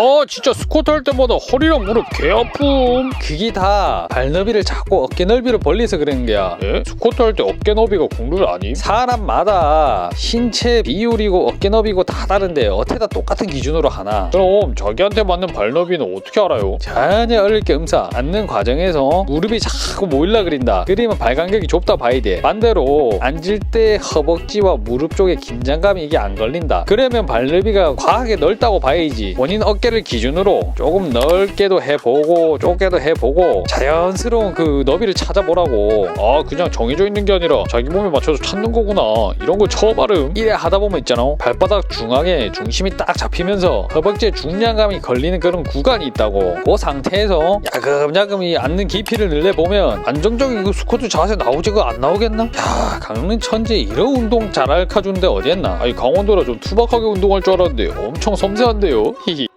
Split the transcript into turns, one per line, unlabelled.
아 진짜 스쿼트 할 때마다 허리랑 무릎 개 아픔. 그게 다 발너비를 잡고 어깨 넓이를 벌려서 그런 거야. 예? 스쿼트 할 때 어깨 너비가 공룰 아님? 사람마다 신체 비율이고 어깨 너비고 다 다른데 어떻게 다 똑같은 기준으로 하나? 그럼 자기한테 맞는 발 너비는 어떻게 알아요? 전혀 어릴 게 음사 앉는 과정에서 무릎이 자꾸 모일라 그린다. 그러면 발 간격이 좁다 봐야 돼. 반대로 앉을 때 허벅지와 무릎 쪽에 긴장감이 이게 안 걸린다. 그러면 발너비가 과하게 넓다고 봐야지. 본인 어깨 를 기준으로 조금 넓게도 해보고 좁게도 해보고 자연스러운 그 너비를 찾아보라고. 아 그냥 정해져 있는 게 아니라 자기 몸에 맞춰서 찾는 거구나. 이런 거 처음 알음 이래 하다 보면 있잖아. 발바닥 중앙에 중심이 딱 잡히면서 허벅지에 중량감이 걸리는 그런 구간이 있다고. 그 상태에서 야금야금 이 앉는 깊이를 늘려보면 안정적인 그 스쿼트 자세 나오지가 안 나오겠나? 야 강릉 천재 이런 운동 잘 알려주는데 어디였나? 아니 강원도라 좀 투박하게 운동할 줄 알았는데 엄청 섬세한데요? 히히